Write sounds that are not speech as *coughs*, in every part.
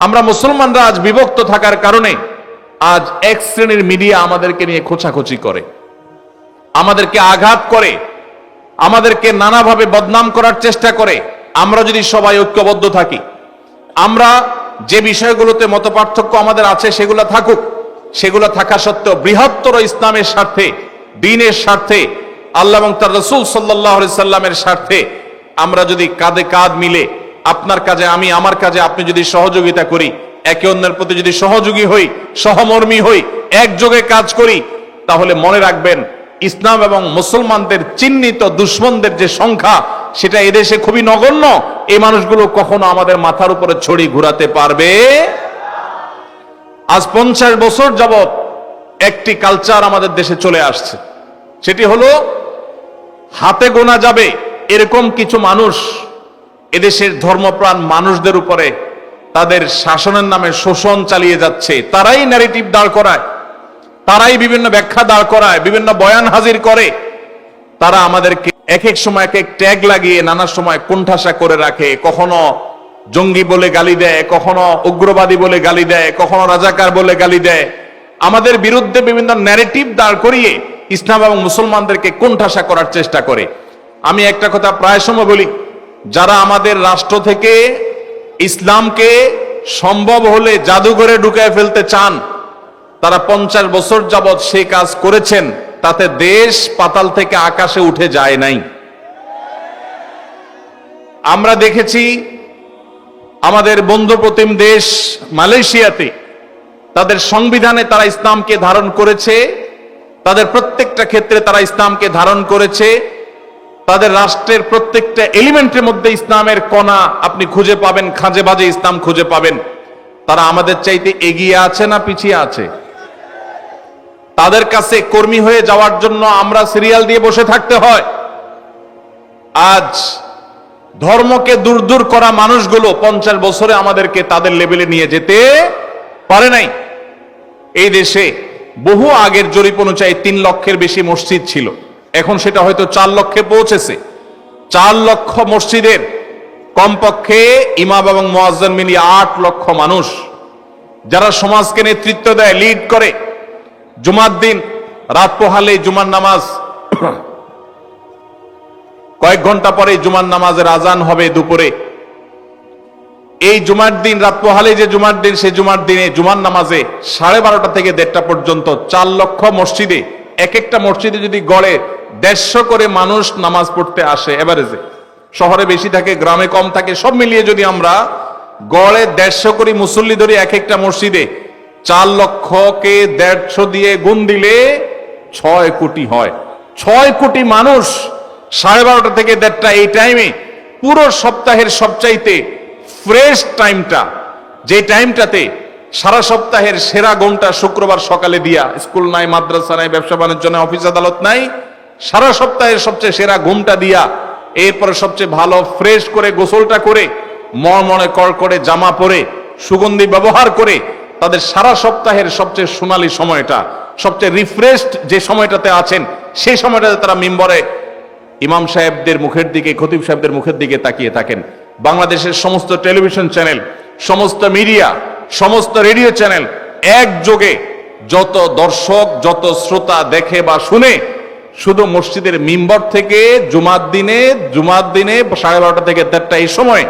আমরা মুসলমানরা আজ বিভক্ত থাকার কারণে আজ এক শ্রেণির মিডিয়া আমাদেরকে নিয়ে খোঁচাখুচি করে। আমাদেরকে আঘাত করে। আমাদেরকে নানাভাবে বদনাম করার চেষ্টা করে। আমরা যদি সবাই ঐক্যবদ্ধ থাকি, আমরা যে বিষয়গুলোতে মতপার্থক্য আমাদের আছে সেগুলো থাকুক। সেগুলো থাকা সত্ত্বেও বৃহত্তর ইসলামের স্বার্থে, দিনের স্বার্থে, আল্লাহ এবং তার রসুল সাল্লাহ সাল্লামের স্বার্থে আমরা যদি কাঁধে কাঁধ মিলে আপনার কাজে, আমি আমার কাজে আপনি যদি সহযোগিতা করি, একে অন্যের প্রতি যদি সহযোগী হই, সহমর্মী হই, একযোগে কাজ করি, তাহলে মনে রাখবেন, ইসলাম এবং মুসলমানদের চিহ্নিত দুশ্মনদের যে সংখ্যা, সেটা এদেশে খুবই নগণ্য। এই মানুষগুলো কখনো আমাদের মাথার উপরে ছড়ি ঘুরাতে পারবে? আজ পঞ্চাশ বছর যাবৎ একটি কালচার আমাদের দেশে চলে আসছে। সেটি হলো, হাতে গোনা যাবে, এরকম কিছু মানুষ এদেশের ধর্মপ্রাণ মানুষদের উপরে তাদের শাসনের নামে শোষণ চালিয়ে যাচ্ছে। তারাই ন্যারেটিভ দাঁড় করায়। তারাই বিভিন্ন ব্যাখ্যা দাঁড় করায়, বিভিন্ন বয়ান হাজির করে। তারা আমাদেরকে এক এক সময় এক এক ট্যাগ লাগিয়ে নানা সময় কোণঠাসা করে রাখে। কখনো জঙ্গি বলে গালি দেয়, কখনো উগ্রবাদী বলে গালি দেয়, কখনো রাজাকার বলে গালি দেয়। আমাদের বিরুদ্ধে বিভিন্ন ন্যারেটিভ দাঁড় করিয়ে ইসলাম এবং মুসলমানদেরকে কোণঠাসা করার চেষ্টা করে। আমি একটা কথা প্রায় সময় বলি যারা আমাদের রাষ্ট্র থেকে ইসলামকে সম্ভব হলে জাদুঘরে ঢুকায় ফেলতে চান, তারা পঞ্চাশ বছর যাবৎ সে কাজ করেছেন, তাতে দেশ পাতাল থেকে আকাশে উঠে যায় নাই। আমরা দেখেছি আমাদের বন্ধু প্রতিম দেশ মালয়েশিয়াতে তাদের সংবিধানে তারা ইসলামকে ধারণ করেছে, তাদের প্রত্যেকটা ক্ষেত্রে তারা ইসলামকে ধারণ করেছে তাদের রাষ্ট্রের প্রত্যেকটা এলিমেন্টের মধ্যে ইসলামের কণা আপনি খুঁজে পাবেন, খাঁজে বাজে ইসলাম খুঁজে পাবেন। তারা আমাদের চাইতে এগিয়ে আছে না পিছিয়ে আছে? তাদের কাছে কর্মী হয়ে যাওয়ার জন্য আমরা সিরিয়াল দিয়ে বসে থাকতে হয়। আজ ধর্মকে দূর দূর করা মানুষগুলো পঞ্চাশ বছরে আমাদেরকে তাদের লেভেলে নিয়ে যেতে পারে নাই। এই দেশে বহু আগের জরিপ অনুযায়ী তিন লক্ষের বেশি মসজিদ ছিল। এখন সেটা হয়তো চার লক্ষে পৌঁছেছে। চার লক্ষ মসজিদের কমপক্ষে ইমাম এবং মোয়াজ্জেন মিলিয়ে আট লক্ষ মানুষ, যারা সমাজকে নেতৃত্ব দেয় লিড করে। জুমার দিন, রাত পোহালে জুমার নামাজ। *clears throat* কয়েক ঘণ্টা পরে জুমার নামাজের আজান হবে দুপুরে। এই জুমার দিন, রাত পোহালে যে জুমার দিন সে জুমার দিনে জুমার নামাজে সাড়ে বারোটা থেকে দেড়টা পর্যন্ত চার লক্ষ মসজিদে, এক একটা মসজিদে যদি গড়ে দেড়শো করে মানুষ নামাজ পড়তে আসে এভারেজে। শহরে বেশি থাকে, গ্রামে কম থাকে, সব মিলিয়ে যদি আমরা গড়ে দেড়শো করে মুসল্লি ধরি এক একটা মসজিদে, চার লক্ষকে দেড়শো দিয়ে গুণ দিলে ছয় কোটি হয়। ছয় কোটি মানুষ সাড়ে বারোটা থেকে দেড়টা এই টাইমে পুরো সপ্তাহের সবচাইতে ফ্রেশ টাইমটা যে টাইমটাতে সারা সপ্তাহের সেরা ঘণ্টা শুক্রবার সকালে দিয়া, স্কুল নাই, মাদ্রাসা নাই, ব্যবসা বাণিজ্য নাই, অফিস আদালত নাই সারা সপ্তাহের সবচেয়ে সেরা ঘুমটা দিয়া, এরপরে সবচেয়ে ভালো ফ্রেশ করে গোসলটা করে মনে কর করে জামা পরে, সুগন্ধি ব্যবহার করে, তাদের সারা সপ্তাহের সবচেয়ে সোনালী সময়টা, সবচেয়ে রিফ্রেশড যে সময়টাতে আছেন, সেই সময়টাতে তারা মিম্বরে ইমাম সাহেবদের মুখের দিকে, খতিব সাহেবদের মুখের দিকে তাকিয়ে থাকেন। বাংলাদেশের সমস্ত টেলিভিশন চ্যানেল, সমস্ত মিডিয়া, সমস্ত রেডিও চ্যানেল একযোগে যত দর্শক, যত শ্রোতা দেখে বা শুনে শুধু মসজিদের মিম্বর থেকে জুমার দিনে জুমার দিনে সাড়ে বারোটা থেকে দেড়টা এই সময়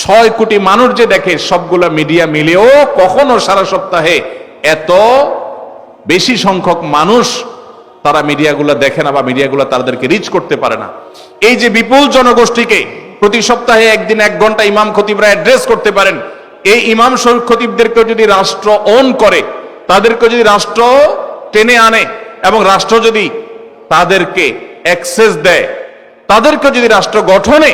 ছয় কোটি মানুষ যে দেখে সবগুলা মিডিয়া মিলেও কখনো সারা সপ্তাহে এত বেশি সংখ্যক মানুষ তারা মিডিয়াগুলো দেখে না বা মিডিয়াগুলো তাদেরকে রিচ করতে পারে না। এই যে বিপুল জনগোষ্ঠীকে প্রতি সপ্তাহে একদিন এক ঘণ্টা ইমাম খতিবরা অ্যাড্রেস করতে পারেন, এই ইমাম শরীফ খতিবদেরকে যদি রাষ্ট্র অন করে তাদেরকে যদি রাষ্ট্র টেনে আনে এবং রাষ্ট্র যদি তাদেরকে অ্যাক্সেস দেয়। তাদেরকে যদি রাষ্ট্র গঠনে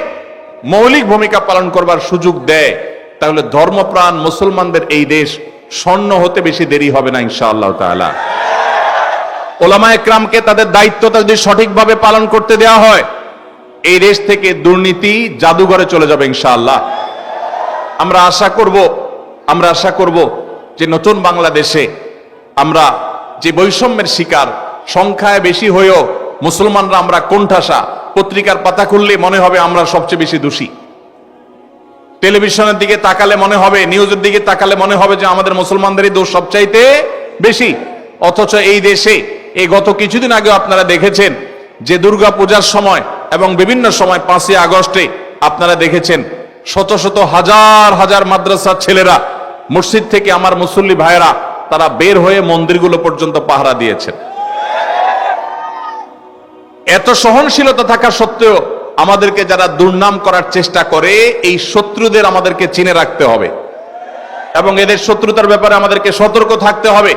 মৌলিক ভূমিকা পালন করবার সুযোগ দেয়, তাহলে ধর্মপ্রাণ মুসলমানদের এই দেশ স্বর্ণ হতে বেশি দেরি হবে না, ইনশাআল্লাহ তাআলা। ওলামা একরামকে তাদের দায়িত্বটা যদি সঠিকভাবে পালন করতে দেওয়া হয়, এই দেশ থেকে দুর্নীতি জাদুঘরে চলে যাবে, ইনশাআল্লাহ। আমরা আশা করব, আমরা আশা করব যে নতুন বাংলাদেশে আমরা যে বৈষম্যের শিকার সংখ্যায় বেশি হয়েও মুসলমানরা আমরা কোণঠাসা। পত্রিকার পাতা খুললে মনে হবে আমরা সবচেয়ে বেশি দোষী। টেলিভিশনের দিকে তাকালে মনে হবে, নিউজের দিকে তাকালে মনে হবে যে আমাদের মুসলমানদেরই দোষ সবচাইতে বেশি। অথচ এই দেশে, এই গত কিছুদিন আগে আপনারা দেখেছেন যে দুর্গা পূজার সময় এবং বিভিন্ন সময় পাঁচই আগস্টে আপনারা দেখেছেন শত শত হাজার হাজার মাদ্রাসার ছেলেরা মসজিদ থেকে আমার মুসল্লি ভাইয়েরা তারা বের হয়ে মন্দিরগুলো পর্যন্ত পাহারা দিয়েছেন। এত সহনশীলতা থাকা সত্ত্বেও আমাদেরকে যারা দুর্নাম করার চেষ্টা করে, এই শত্রুদের আমাদেরকে চিনে রাখতে হবে। এবং এদের শত্রুতার ব্যাপারে আমাদেরকে সতর্ক থাকতে হবে।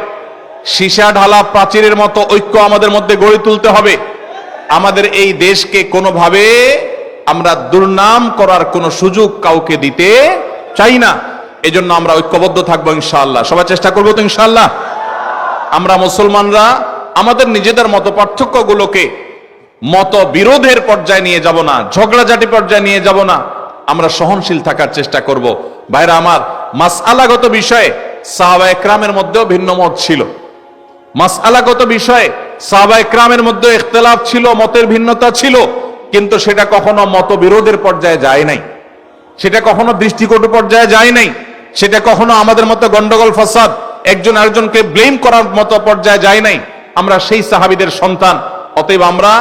সীসা ঢালা প্রাচীরের মতো ঐক্য আমাদের মধ্যে গড়ে তুলতে হবে। আমাদের এই দেশকে কোনোভাবে আমরা দুর্নাম করার কোনো সুযোগ কাউকে দিতে চাই না। এজন্য আমরা ঐক্যবদ্ধ থাকব ইনশাল্লাহ সবাই চেষ্টা করব তো ইনশাল্লাহ আমরা মুসলমানরা, আমাদের নিজেদের মতো পার্থক্যগুলোকে মত বিরোধের পর্যায়ে নিয়ে যাব না, ঝগড়াঝাটি পর্যায়ে নিয়ে যাব না। আমরা সহনশীল থাকার চেষ্টা করব। ভাইরা আমার, মাসআলাগত বিষয়ে সাহাবা একরামের মধ্যেও ভিন্ন মত ছিল। মাসআলাগত বিষয়ে সাহাবা একরামের মধ্যে ইখতলাফ ছিল, মতের ভিন্নতা ছিল, কিন্তু সেটা কখনো মতবিরোধের পর্যায়ে যায় নাই। সেটা কখনো দৃষ্টিকটু পর্যায়ে যায় নাই। সেটা কখনো আমাদের মতো গন্ডগোল, ফাসাদ, একজন আরেকজনকে ব্লেম করার মতো পর্যায়ে যায় নাই। আমরা সেই সাহাবিদের সন্তান, অতএব আমরা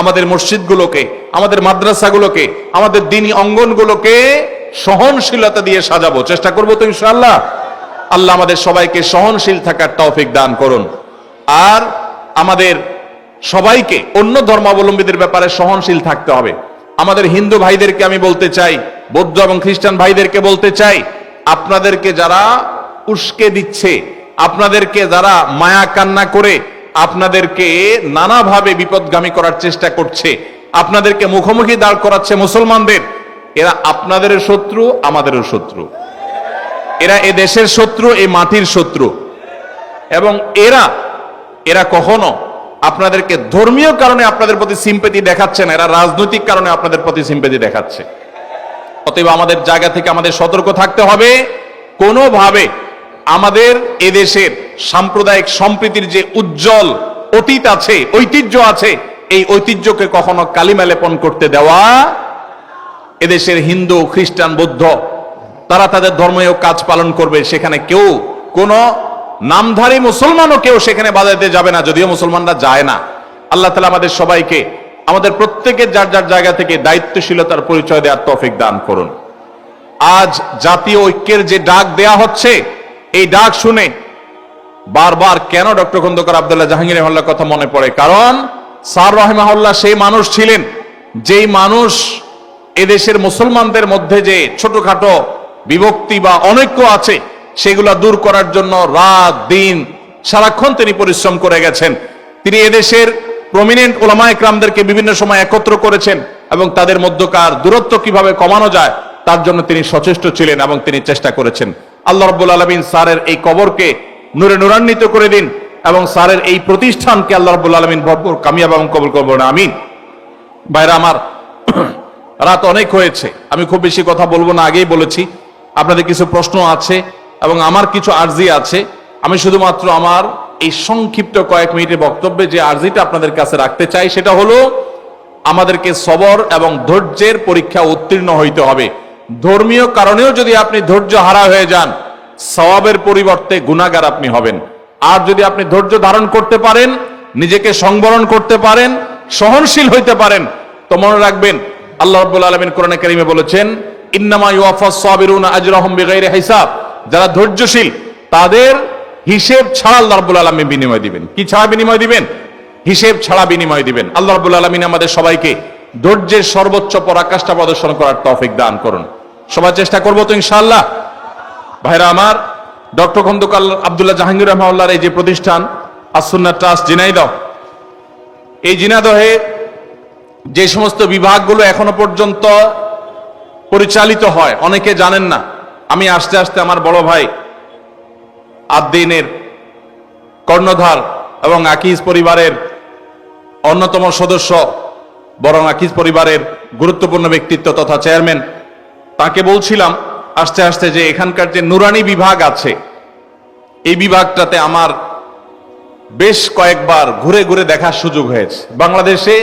আমাদের মসজিদগুলোকে, আমাদের মাদ্রাসাগুলোকে, আমাদের দিনী অঙ্গনগুলোকে সহনশীলতা দিয়ে সাজাবো। চেষ্টা করব তো ইনশাআল্লাহ। আল্লাহ আমাদের সবাইকে সহনশীল থাকার তৌফিক দান করুন। আর আমাদের সবাইকে অন্য ধর্মাবলম্বীদের ব্যাপারে সহনশীল থাকতে হবে। আমাদের হিন্দু ভাইদেরকে আমি বলতে চাই, বৌদ্ধ এবং খ্রিস্টান ভাইদেরকে বলতে চাই, আপনাদেরকে যারা উস্কে দিচ্ছে, আপনাদেরকে যারা মায়া কান্না করে আপনাদেরকে নানাভাবে বিপদগামী করার চেষ্টা করছে। আপনাদেরকে মুখোমুখি দাঁড় করাচ্ছে মুসলমানদের। এরা আপনাদের শত্রু, আমাদেরও শত্রু। এরা এ দেশের শত্রু এই মাটির শত্রু। এবং এরা এরা কখনো আপনাদেরকে ধর্মীয় কারণে আপনাদের প্রতি সিম্পেতি দেখাচ্ছে না, এরা রাজনৈতিক কারণে আপনাদের প্রতি সিম্পেতি দেখাচ্ছে। অতএব আমাদের জায়গা থেকে আমাদের সতর্ক থাকতে হবে। কোনোভাবে আমাদের এদেশের সাম্প্রদায়িক সম্প্রীতির যে উজ্জ্বল অতীত আছে, ঐতিহ্য আছে, এই ঐতিহ্যকে কখনো কালিমা লেপন করতে দেওয়া এদেশের হিন্দু, খ্রিস্টান, বৌদ্ধ, তারা তাদের ধর্মীয় কাজ পালন করবে, সেখানে কেউ কোনো নামধারী মুসলমানও কেউ সেখানে বাজাইতে যাবে না, যদিও মুসলমানরা যায় না। আল্লাহ তালা আমাদের সবাইকে, আমাদের প্রত্যেকের যার যার জায়গা থেকে দায়িত্বশীলতার পরিচয় দেওয়ার তৌফিক দান করুন। আজ জাতীয় ঐক্যের যে ডাক দেয়া হচ্ছে এই ডাক শুনে বারবার কেন ডক্টর খন্দকার আবদুল্লাহ জাহাঙ্গীর রহমাল্লার কথা মনে পড়ে? কারণ সার রহমাহুল্লাহ সেই মানুষ ছিলেন, যেই মানুষ এদেশের মুসলমানদের মধ্যে যে ছোটখাটো বিভক্তি বা অনৈক্য আছে, সেগুলা দূর করার জন্য রাত দিন সারাক্ষণ তিনি পরিশ্রম করে গেছেন। তিনি এদেশের প্রমিনেন্ট ওলামা একরামদেরকে বিভিন্ন সময় একত্র করেছেন এবং তাদের মধ্যকার দূরত্ব কীভাবে কমানো যায়, তার জন্য তিনি সচেষ্ট ছিলেন এবং তিনি চেষ্টা করেছেন। আল্লাহ রব্বুল আলমিন স্যারের এই কবরকে নূরে নূরান্বিত করে দিন এবং স্যারের এই প্রতিষ্ঠানকে আল্লাহ রব্বুল আলমিন ভরপুর, কামিয়াব এবং কবল করব না আমিন। বাইরে আমার, *clears throat* রাত অনেক হয়েছে। আমি খুব বেশি কথা বলব না, আগেই বলেছি। আপনাদের কিছু প্রশ্ন আছে এবং আমার কিছু আর্জি আছে। আমি শুধুমাত্র আমার এই সংক্ষিপ্ত কয়েক মিনিটের বক্তব্যে যে আর্জিটা আপনাদের কাছে রাখতে চাই, সেটা হলো, আমাদেরকে সবর এবং ধৈর্যের পরীক্ষা উত্তীর্ণ হইতে হবে। ধর্মীয় কারণেও যদি আপনি ধৈর্য হারা হয়ে যান, সওয়াবের পরিবর্তে গুণাগার আপনি হবেন। আর যদি আপনি ধৈর্য ধারণ করতে পারেন, নিজেকে সংবরণ করতে পারেন, সহনশীল হইতে পারেন, তো মনে রাখবেন, আল্লাহ রাব্বুল আলামিন কোরআনে কারিমে বলেছেন, ইন্নামা ইউয়াফাস সাবিরুনা আজরাহুম বিগাইরি হিসাব। যারা ধৈর্যশীল, তাদের হিসেব ছাড়া আল্লাহ রাব্বুল আলামিন বিনিময় দিবেন। কি ছাড়া বিনিময় দিবেন? হিসেব ছাড়া বিনিময় দিবেন। আল্লাহ রাব্বুল আলামিন আমাদের সবাইকে ধৈর্যের সর্বোচ্চ পরাকাষ্ঠা প্রদর্শন করার তৌফিক দান করুন। সবাই চেষ্টা করব তো ইনশাআল্লাহ। ভাইরা আমার, ডক্টর খন্দকার আব্দুল্লাহ জাহাঙ্গীর রহমাউল্লাহর এই যে প্রতিষ্ঠান আসুন্না ট্রাস্ট জিনাইদহ এই জিনাদহে যে সমস্ত বিভাগগুলো এখনও পর্যন্ত পরিচালিত হয়, অনেকে জানেন না। আমি আস্তে আস্তে আমার বড় ভাই আদ্দিনের কর্ণধার এবং আকিজ পরিবারের অন্যতম সদস্য, বরং আকিজ পরিবারের গুরুত্বপূর্ণ ব্যক্তিত্ব তথা চেয়ারম্যান তাকে বলছিলাম, আস্তে আস্তে যে এখানকার যে নুরানি বিভাগ আছে, এই বিভাগটাতে আমার বেশ কয়েকবার ঘুরে ঘুরে দেখার সুযোগ হয়েছে। বাংলাদেশে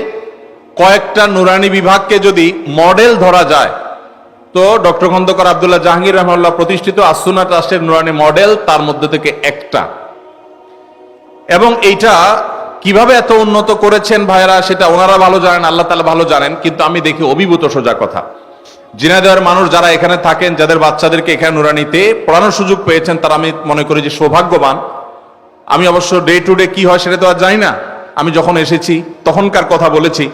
কয়েকটা নুরানি বিভাগকে যদি মডেল ধরা যায়, তো ডক্টর খন্দকার আবদুল্লাহ জাহাঙ্গীর রহমাল্লাহ প্রতিষ্ঠিত আসুনা ট্রাস্টের নুরানি মডেল তার মধ্যে থেকে একটা। এবং এইটা কীভাবে এত উন্নত করেছেন ভাইরা সেটা ওনারা ভালো জানেন, আল্লাহ তালা ভালো জানেন, কিন্তু আমি দেখি অভিভূত সোজা কথা। জিনাদের মানুষ যারা এখানে থাকেন, যাদের বাচ্চাদেরকে এখানে নুরানিতে পড়ানোর সুযোগ পেয়েছেন, তারা আমি মনে করি যে সৌভাগ্যবান। আমি অবশ্য ডে টু ডে কি হয় সেটা তো আর জানি না। আমি যখন এসেছি, তখনকার কথা বলেছি।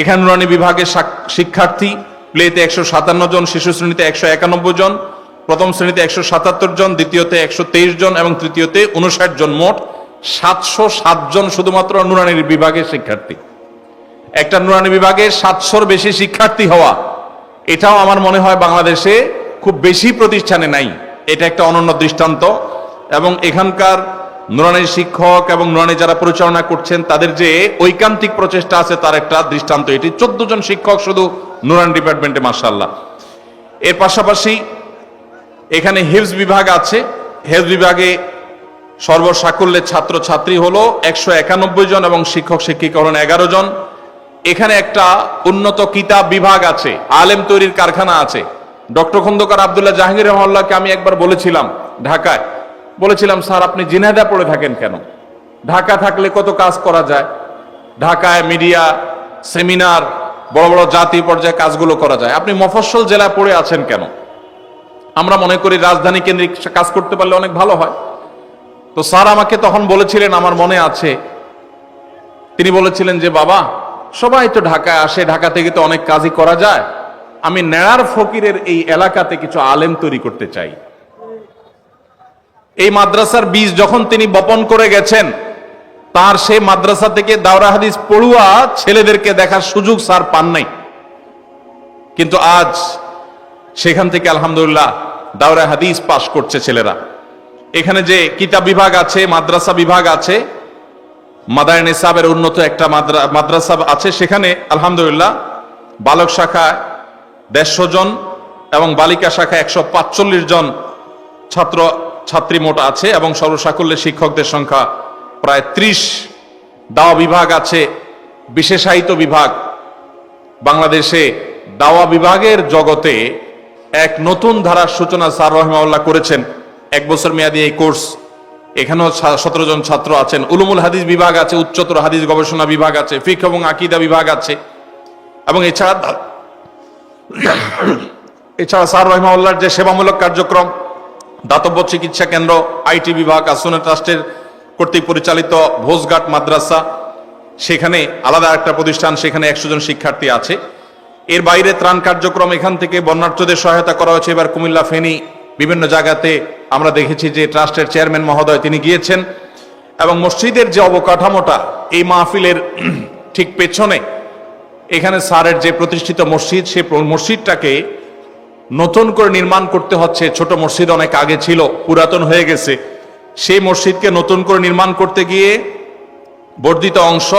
এখানে নুরানি বিভাগের শিক্ষার্থী, প্লেতে একশো সাতান্ন জন, শিশু শ্রেণীতে একশো একানব্বই জন, প্রথম শ্রেণীতে একশো সাতাত্তর জন, দ্বিতীয়তে একশো তেইশ জন এবং তৃতীয়তে উনষাট জন। মোট সাতশো সাত জন শুধুমাত্র নুরানির বিভাগের শিক্ষার্থী। একটা নুরানি বিভাগে সাতশোর বেশি শিক্ষার্থী হওয়া এটাও আমার মনে হয় বাংলাদেশে খুব বেশি প্রতিষ্ঠানে নাই। এটা একটা অনন্য দৃষ্টান্ত। এবং এখানকার নুরানির শিক্ষক এবং নুরানি যারা পরিচালনা করছেন, তাদের যে ঐকান্তিক প্রচেষ্টা আছে, তার একটা দৃষ্টান্ত এটি। চোদ্দ জন শিক্ষক শুধু নুরান ডিপার্টমেন্টে মার্শাল্লাহ এর পাশাপাশি এখানে হিফজ বিভাগ আছে। হেলথ বিভাগে সর্বসাকুল্যের ছাত্র ছাত্রী হলো একশো একানব্বই জন এবং শিক্ষক শিক্ষিকা হলেন এগারো জন। এখানে একটা উন্নত কিতাব বিভাগ আছে, আলেম তৈরির কারখানা আছে। ডক্টর খন্দকার আবদুল্লাহ জাহাঙ্গীর রহমাল্লাহকে আমি একবার বলেছিলাম ঢাকায়। বলেছিলাম, স্যার, আপনি জিনাদা পড়ে থাকেন কেন? ঢাকা থাকলে কত কাজ করা যায়? ঢাকায় মিডিয়া, সেমিনার, বড় বড় জাতি পর্যায়ে কাজগুলো করা যায়। আপনি মফস্বল জেলায় পড়ে আছেন কেন? আমরা মনে করি রাজধানী কেন্দ্রিক কাজ করতে পারলে অনেক ভালো হয়। তো স্যার আমাকে তখন বলেছিলেন, আমার মনে আছে। তিনি বলেছিলেন যে, বাবা সবাই তো ঢাকায় আসে, ঢাকা থেকে তো অনেক কাজই করা যায়। আমি নেড়ার ফকিরের এই এলাকাতে কিছু আলেম তৈরি করতে চাই। এই মাদ্রাসার বীজ যখন তিনি বপন করে গেছেন, তার সেই মাদ্রাসা থেকে দাওরা হাদিস পড়ুয়া ছেলেদেরকে দেখার সুযোগ স্যার পান নাই। কিন্তু আজ সেখান থেকে আলহামদুলিল্লাহ দাওরা হাদিস পাশ করছে ছেলেরা। এখানে যে কিতাব বিভাগ আছে, মাদ্রাসা বিভাগ আছে মাদার নিসাবের উন্নত একটা মাদ্রা- মাদ্রাসা আছে সেখানে, আলহামদুলিল্লাহ, বালক শাখায় দেড়শো জন এবং বালিকা শাখায় একশো পাঁচচল্লিশ জন ছাত্র, ছাত্রী মোট আছে এবং সর্বসাকল্যের শিক্ষকদের সংখ্যা প্রায় ত্রিশ। দাওয়া বিভাগ আছে, বিশেষায়িত বিভাগ। বাংলাদেশে দাওয়া বিভাগের জগতে এক নতুন ধারার সূচনা স্যার রহমাউল্লাহ করেছেন। এক বছর মেয়াদী এই কোর্স এখানেও সতেরো জন ছাত্র আছেন। উলুমুল হাদিস বিভাগ আছে, উচ্চতর হাদিস গবেষণা বিভাগ আছে, ফিক এবং আকিদা বিভাগ আছে। এবং এছাড়া *coughs* এছাড়া স্যার রহমাউল্লাহর যে সেবামূলক কার্যক্রম, দাতব্য চিকিৎসা কেন্দ্র, আইটি বিভাগ আসনে ট্রাস্টের কর্তৃক পরিচালিত ভোজঘাট মাদ্রাসা, সেখানে আলাদা একটা প্রতিষ্ঠান, সেখানে একশো জন শিক্ষার্থী আছে। এর বাইরে ত্রাণ কার্যক্রম এখান থেকে বন্যার্থদের সহায়তা করা হয়েছে। এবার কুমিল্লা ফেনী বিভিন্ন জায়গাতে আমরা দেখেছি যে ট্রাস্টের চেয়ারম্যান মহোদয় তিনি গিয়েছেন এবং মসজিদের যে অবকাঠামোটা, এই মাহফিলের *clears throat* ঠিক পেছনে এখানে স্যারের যে প্রতিষ্ঠিত মসজিদ সেই মসজিদটাকে নতুন করে নির্মাণ করতে হচ্ছে। ছোট মসজিদ অনেক আগে ছিল, পুরাতন হয়ে গেছে। সেই মসজিদকে নতুন করে নির্মাণ করতে গিয়ে বর্ধিত অংশ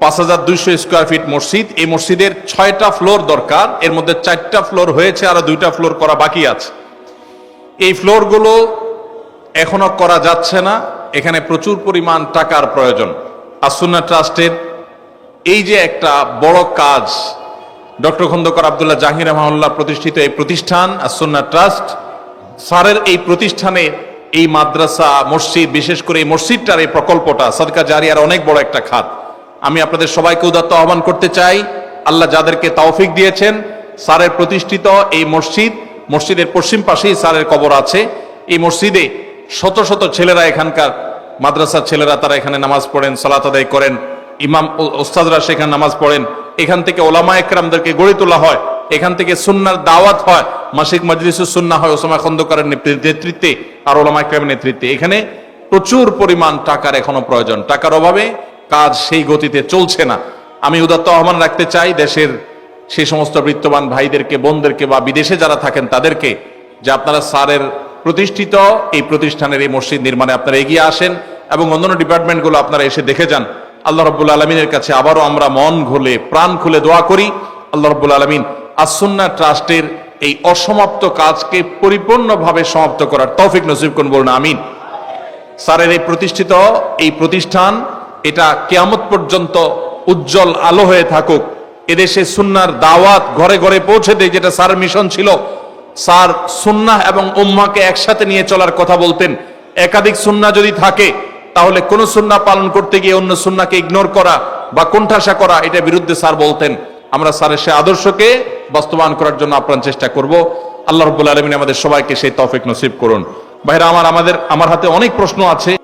পাঁচ হাজার দুইশো স্কোয়ার ফিট মসজিদ, এই মসজিদের ছয়টা ফ্লোর দরকার। এর মধ্যে চারটা ফ্লোর হয়েছে, আরও দুইটা ফ্লোর করা বাকি আছে। এই ফ্লোরগুলো এখনও করা যাচ্ছে না। এখানে প্রচুর পরিমাণ টাকার প্রয়োজন। আসুন্না ট্রাস্টের এই যে একটা বড় কাজ, ডক্টর খন্দকার আবদুল্লাহ জাহির রহমাল্লাহ প্রতিষ্ঠিত এই প্রতিষ্ঠান আসুন্না ট্রাস্ট, স্যারের এই প্রতিষ্ঠানে এই মাদ্রাসা, মসজিদ, বিশেষ করে এই মসজিদটার এই প্রকল্পটা, সদকা জারিয়ার অনেক বড় একটা খাত। আমি আপনাদের সবাইকে উদাত্ত আহ্বান করতে চাই। আল্লাহ যাদেরকে তৌফিক দিয়েছেন, স্যারের প্রতিষ্ঠিত এই মসজিদ মসজিদের পশ্চিম পাশেই স্যারের কবর আছে। এই মসজিদে শত শত ছেলেরা এখানকার মাদ্রাসার ছেলেরা তারা এখানে নামাজ পড়েন, সালাত আদায় করেন। ইমাম ওস্তাদরা সেখানে নামাজ পড়েন। এখান থেকে ওলামা একরামদেরকে গড়ে তোলা হয়। এখান থেকে সুন্নার দাওয়াত হয়। মাসিক মজলিস সুন্না হয় ওসামা খন্দকারের নেতৃত্বে আর ওলামা একরামের নেতৃত্বে। এখানে প্রচুর পরিমাণ টাকার এখনও প্রয়োজন। টাকার অভাবে কাজ সেই গতিতে চলছে না। আমি উদাত্ত আহ্বান রাখতে চাই দেশের সেই সমস্ত বৃত্তবান ভাইদেরকে, বোনদেরকে বা বিদেশে যারা থাকেন তাদেরকে, যে আপনারা স্যারের প্রতিষ্ঠিত এই প্রতিষ্ঠানের এই মসজিদ নির্মাণে আপনারা এগিয়ে আসেন এবং অন্যান্য ডিপার্টমেন্টগুলো আপনারা এসে দেখে যান। আল্লাহ রব্বুল আলমিনের কাছে আবারও আমরা মন খুলে, প্রাণ খুলে দোয়া করি। আল্লাহ রব্বুল আলমিন আসুন্না ট্রাস্টের এই অসমাপ্ত কাজকে পরিপূর্ণভাবে সমাপ্ত করার তৌফিক নসিব করুন, বলুন, আমিন। স্যারের এই প্রতিষ্ঠিত এই প্রতিষ্ঠান, এটা কেয়ামত পর্যন্ত উজ্জ্বল আলো হয়ে থাকুক। এদেশে সুন্নার দাওয়াত ঘরে ঘরে পৌঁছে দেয়, যেটা স্যার মিশন ছিল। স্যার সুন্না এবং উম্মাকে একসাথে নিয়ে চলার কথা বলতেন। একাধিক সুন্না যদি থাকে, তাহলে কোন সুন্না পালন করতে গিয়ে অন্য সুন্নাকে ইগনোর করা বা কোণঠাসা করা এটা বিরুদ্ধে স্যার বলতেন। আমরা স্যারের সে আদর্শকে বাস্তবায়ন করার জন্য আপ্রাণ চেষ্টা করব। আল্লাহ রব্বুল আলমিন আমাদের সবাইকে সেই তফিক নসিব করুন। ভাইরা, আমার, আমাদের, আমার হাতে অনেক প্রশ্ন আছে।